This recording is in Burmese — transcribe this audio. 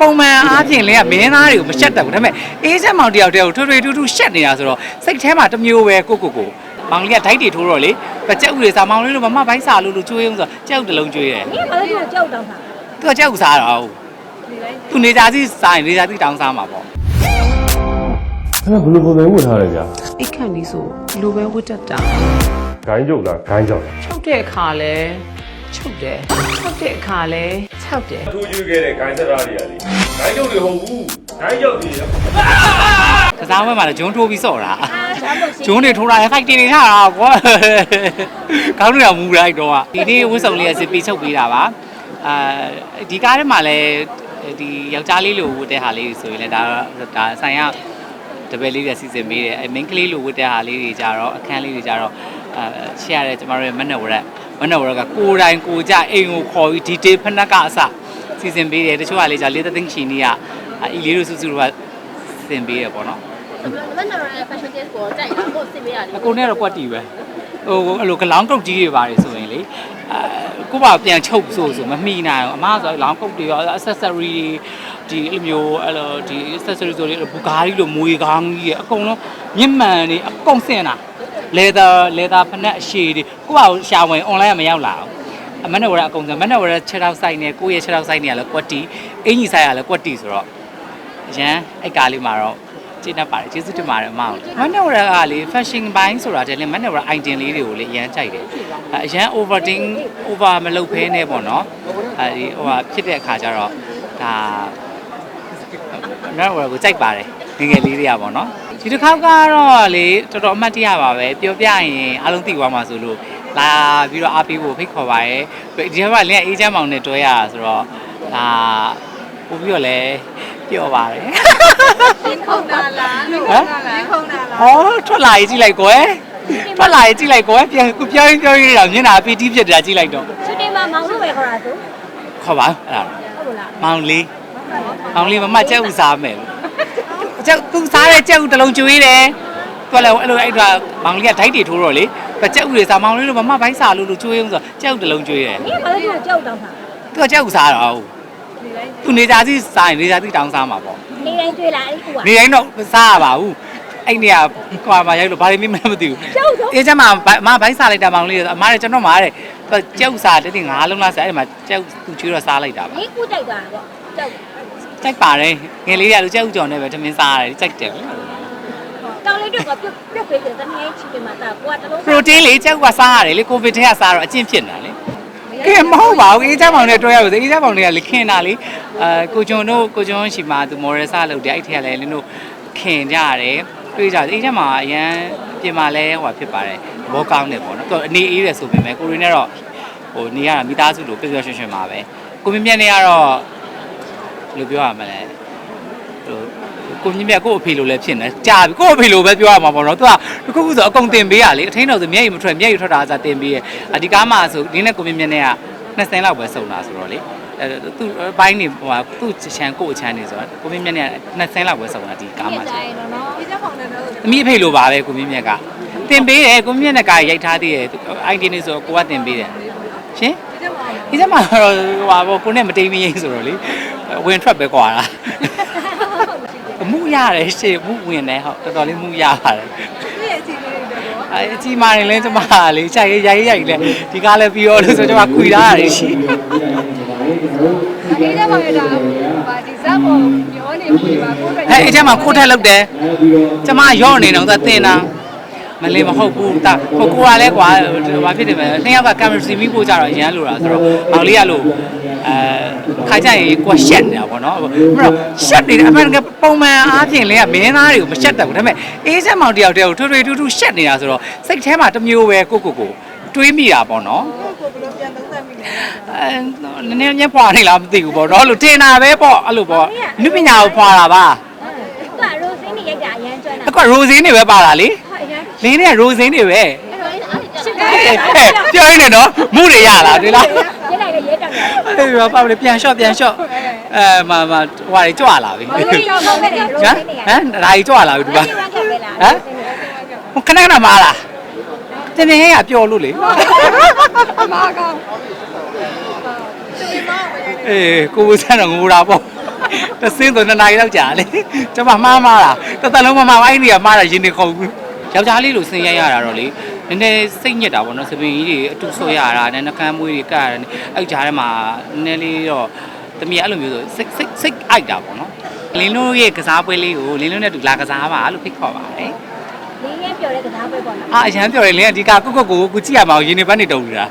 ပုံမှန်အားဖြင့်လည်းကမင်းသားတွေကိုမရှက်တတ်ဘူးဒါပေမဲ့အေးချက်မောင်တယောက်တည်းကိုထွေထွေထူးထူးရှက်နေတာဆိုတော့စိတ်ထဲမှာတစ်မျိုးပဲကိုကိုကိုမောင်လေးကဓာတ်တွေထိုးတော့လေကြက်ဥတွေစာမောင်လေးလိုမမဘိုင်းစာလို့လို့ကျွေးအောင်ဆိုတော့ကြက်ဥတစ်လုံးကျွေးတယ်။ဘာလို့ကြောက်တောင်းတာသူကကြက်ဥစားတော့သူနေသားစီစားရင်နေသားစီတောင်းစားမှာပေါ့အဲ့ဒါဘယ်လိုပုံစံဝတ်ထားရကြအိတ်ခန့်ပြီးဆိုဘလိုပဲဝတ်တတ်တာဂိုင်းကြောက်လားဂိုင်းကြောက်လားချုပ်တဲ့အခါလဲ ချုပ်တယ်ချုပ်တဲ့အခါလဲချုပ်တယ်ထိုးယူခဲ့တဲ့ဂိုင်းသက်သားတွေကလေဂိုင်းချုပ်တွေဟုတ်ဘူးဂိုင်းချုပ်တွေကကစားပွဲမှာလည်းဂျုံထိုးပြီးဆော့တာဂျုံတွေထိုးတာရဲ့ fight တွေထားတာကွာခေါင်းတွေကမူလိုက်တော့ကဒီနေ့ဝင်းဆောင်လေးကစစ်ပြီးချုပ်ပေးတာပါအာဒီကားထဲမှာလည်းဒီယောက်ျားလေးလိုဝတ်တဲ့ဟာလေးဆိုရင်လည်းဒါဒါဆိုင်ရတပည့်လေးတွေစီစဉ်ပေးတယ်အဲ main ကလေးလိုဝတ်တဲ့ဟာလေးတွေကြတော့အခန်းလေးတွေကြတော့အဲရှေ့ရတဲ့ကျမတို့ရဲ့မက်နက်ဝရက် မနက်ဝရကကိုတိုင်ကိုကြအိမ်ကိုခေါ်ပြီး detail ဖက်နှက်ကအစစီစဉ်ပေးတယ်တချို့ကလေကြာလေးသသိန်းချီနီကအီလေးတို့စုစုတို့ကစင်ပေးရပေါ့နော်မနက်ဝရက fashion test ကိုကြိုက်တာကိုစင်ပေးရတယ်အကုန်နဲ့တော့ကွက်တီပဲဟိုအဲ့လိုကလောင်ကုတ်ကြီးတွေပါတယ်ဆိုရင်လေအဲကိုပါပြန်ချုပ်ဆိုဆိုမမိနိုင်အောင်အမဆိုလောင်ကုတ်တွေရော accessory ဒီအဲ့လိုမျိုးအဲ့လိုဒီ accessory ဆိုတွေဘူဂါရီလိုမွေကောင်းကြီးရအကုန်လုံးမြင့်မှန်နေအကုန်စင်တာ leather leather ဖနက်အရှည်တွေကိုပါရှာဝင် online ကမရောက်လာအောင်အမနဲ့ဝရအကုန်စင်မနဲ့ဝရ6ထောက်ဆိုင်နေကိုယ့်ရဲ့6ထောက်ဆိုင်နေရလဲကွက်တီအင်ကြီးဆိုင်ရလဲကွက်တီဆိုတော့ရန်အဲ့ကားလေးမှာတော့ကျေနပ်ပါတယ်ကျေးဇူးတင်ပါတယ်အမအောင်မန်နဝရကလေ fashion ဘိုင်းဆိုတာတည်းလေမန်နဝရ item လေးတွေကိုလေအရန်ကြိုက်တယ်အဲအရန် overding over မလုပ်ဖဲနဲ့ပေါ့နော်အဲဒီဟိုဟာဖြစ်တဲ့အခါကျတော့ဒါမန်နဝရကိုကြိုက်ပါတယ်ငယ်ငယ်လေးတွေကပေါ့နော် ဒီတစ်ခေါက်ကတော့လေတော်တော်အမှတ်တရပါပဲပြောပြရင်အားလုံးသိသွားမှာဆိုလို့လာပြီးတော့အားပေးဖို့ဖိတ်ခေါ်ပါရဲ့ဒီမှာလင်းအေးချမ်းမောင်နဲ့တွဲရတာဆိုတော့ဒါပို့ပြီးတော့လဲပျော်ပါတယ်ဒီခုံတာလားလို့ဟမ်ဒီခုံတာလားဟောထွက်လာရေးကြည့်လိုက်ကွယ်ထွက်လာရေးကြည့်လိုက်ကွယ်ပြန်ခုပြောင်းပြောင်းရေးတာမျက်နှာပီတိဖြစ်တာကြည့်လိုက်တော့သူနေမှာမောင်လို့ပဲခေါ်တာသူခေါ်ပါအဲ့ဒါဟုတ်လားမောင်လေးမောင်လေးမမချက်ဥစားမယ် အကျက်သူစားတဲ့ကြက်ဥတစ်လုံးကျွေးတယ်သူကလည်းအဲ့လိုအဲ့ဒါမောင်လေးကဓာတ်တွေထိုးတော့လေသူကကြက်ဥတွေစားမောင်လေးတို့မမဘိုင်းစားလို့လို့ကျွေးအောင်ဆိုတော့ကြက်ဥတစ်လုံးကျွေးတယ်မင်းဘာလို့ကြောက်တောင်းတာသူကကြက်ဥစားတော့သူနေသားစီစားရင်နေသားစီတောင်းစားမှာပေါ့နေတိုင်းတွေ့လားအဲ့ဒီကူက နေတိုင်းတော့မစားရပါဘူးအဲ့နေရာကွာမှာရိုက်လို့ဘာတွေမင်းမလဲမသိဘူးကြောက်တော့ အေးကျမဘိုင်းအမဘိုင်းစားလိုက်တာမောင်လေးကအမလည်းကျွန်တော်မှာတဲ့သူကကြက်ဥစားတဲ့တင်ငါးလုံးလားစားအဲ့ဒီမှာကြက်ဥသူကျွေးတော့စားလိုက်တာပါ မင်းကူတိုက်သွားတာပေါ့ကြောက်တယ် ကြိုက်ပါတယ်ငယ်လေးတွေကလူကြိုက်ဥကြော်နဲ့ပဲထမင်းစားရတယ်ကြိုက်တယ်တောင်လေးတွေကပြုတ်ပြုတ်ပေးတယ်တမီးချီပင်မှာတာကိုကတလုံးပရိုတင်းလေးကြိုက်ကစားရတယ်လေကိုဗစ်ထဲကစားတော့အကျင့်ဖြစ်နေတာလေအေးမဟုတ်ပါဘူးအေးချမောင်နဲ့တွဲရလို့အေးချမောင်တွေကလေခင်တာလေအဲကိုကျွန်တို့ကိုကျွန်ရှိမှသူမော်ရယ်စလုပ်တယ်အဲ့ထက်ကလည်းလင်းတို့ခင်ကြရတယ်တွေ့ကြတယ်အေးချမောင်ကအရန်ပြင်မာလဲဟိုဖြစ်ပါတယ်ဘောကောင်းတယ်ပေါ့နော်အနေအေးတယ်ဆိုပေမဲ့ကိုရီနဲ့တော့ဟိုနေရတာမိသားစုလိုပျော်ပျော်ရွှင်ရွှင်ပါပဲကိုမြင့်မြတ်နေကတော့ ဘယ်လိုပြောရမလဲဟိုကိုမြင့်မြတ်ကိုအဖေလိုလည်းဖြစ်နေကြာပြီကိုအဖေလိုပဲပြောရမှာပေါ့နော်သူကတခုခုဆိုအကုန်တင်ပေးရလေအထင်းတော်ဆိုမျက်ရည်မထွက်မျက်ရည်ထွက်တာအစားတင်ပေးရအဒီကားမှာဆိုဒီနေ့ကိုမြင့်မြတ်နဲ့က20လောက်ပဲစုံတာဆိုတော့လေအဲသူဘိုင်းနေဟိုသူ့ချန်ကို့ချန်နေဆိုတော့ကိုမြင့်မြတ်နဲ့20လောက်ပဲစုံတာဒီကားမှာဆိုအမိအဖေလိုပါပဲကိုမြင့်မြတ်ကတင်ပေးတယ်ကိုမြင့်မြတ်ကရိုက်ထားသေးတယ်အိုင်ဒီနေဆိုကိုကတင်ပေးတယ်ရှင်ဒီချက်မှာတော့ဟိုပါပေါ့ကိုနဲ့မတိမ်မရင်ဆိုတော့လေ ဝင်ထွက်ပဲကွာလားအမှုရတယ်ရှေ့မှုဝင်တယ်ဟုတ်တော်တော်လေးမှုရပါတယ်အဲအကြီးမားနေလဲကျမကလေခြိုက်ရိုက်ရိုက်လဲဒီကားလဲပြီးတော့လို့ဆိုကျမခွေထားရတယ်ရှိဒီထဲမှာဒါဗာဒီဇက်ပေါ်ပြောနေပြီပါကိုယ်ကအဲအဲ့ကျမခိုးထက်လောက်တယ်ကျမရော့နေတော့သူတင်တာမလေးမဟုတ်ဘူးတာကိုကိုကလည်းကွာဘာဖြစ်တယ်မလဲနှစ်ယောက်ကကင်မရာစီမီပို့ကြတော့ရမ်းလို့တာဆိုတော့မောင်လေးကလို့ အဲခါကြရင် question နေတာပေါ့နော်အဲ့တော့ shut နေတယ်အမှန်တကယ်ပုံမှန်အားဖြင့်လည်းကမင်းသားတွေကိုမ shut တတ်ဘူးဒါပေမဲ့အေးချက်မောင်တယောက်တယောက်ထွေထွေထူးထူး shut နေတာဆိုတော့စိတ်ထဲမှာတစ်မျိုးပဲကိုကိုကိုတွေးမိတာပေါ့နော်အဲနည်းနည်းညက်ဖွာနေလားမသိဘူးပေါ့နော်အဲ့လိုတင်တာပဲပေါ့အဲ့လိုပေါ့နုပညာကိုဖွာတာပါကရိုစင်းတွေရိုက်တာအရန်ကျွမ်းတာအခုရိုစင်းတွေပဲပါတာလေလင်းတွေကရိုစင်းတွေပဲအဲ့တော့အဲ့ဒါချစ်တယ်ပြောရင်းနေနော်မှုတွေရလားတွေ့လား အဲ့ဒီမှာပါမလေးပြန်လျှော့ပြန်လျှော့အဲမှာမှာဟိုဟာတွေကြွလာပြီဟမ်ဟမ်ဒါကြီးကြွလာပြီဒီပါဟမ်ခဏခဏမားလားတင်တင်ဟဲ့ကပျော်လို့လေမားကောင်းအေးကိုဝစံတော့ငိုတာပေါ့တဆင်းဆိုနှစ်နာရီလောက်ကြာလေကျမမှားမှားတာတစ်သက်လုံးမမှားဘူးအဲ့ဒီကမှားတာရင်နေခုန်ဘူးယောက်ျားလေးလိုဆင်းရရတာတော့လေ နည်းနည်းစိတ်ညစ်တာပေါ့နော်သပင်ကြီးတွေအတူဆွဲရတာနဲ့နှကမ်းမွေးတွေကရတယ်အဲ့ကြားထဲမှာနည်းနည်းလေးတော့တမီးအဲ့လိုမျိုးဆိုစိတ်စိတ်စိတ်အိုက်တာပေါ့နော်လင်းတို့ရဲ့ကစားပွဲလေးကိုလင်းတို့နဲ့တူလာကစားပါလို့ဖိတ်ခေါ်ပါတယ်လေးရဲပြောတဲ့ကစားပွဲပေါ့နော်အာအရန်ပြောတယ်လင်းကဒီကကုတ်ကုတ်ကိုကိုကြည့်ရမအောင်ရင်းနေပန်းနေတုံနေတာ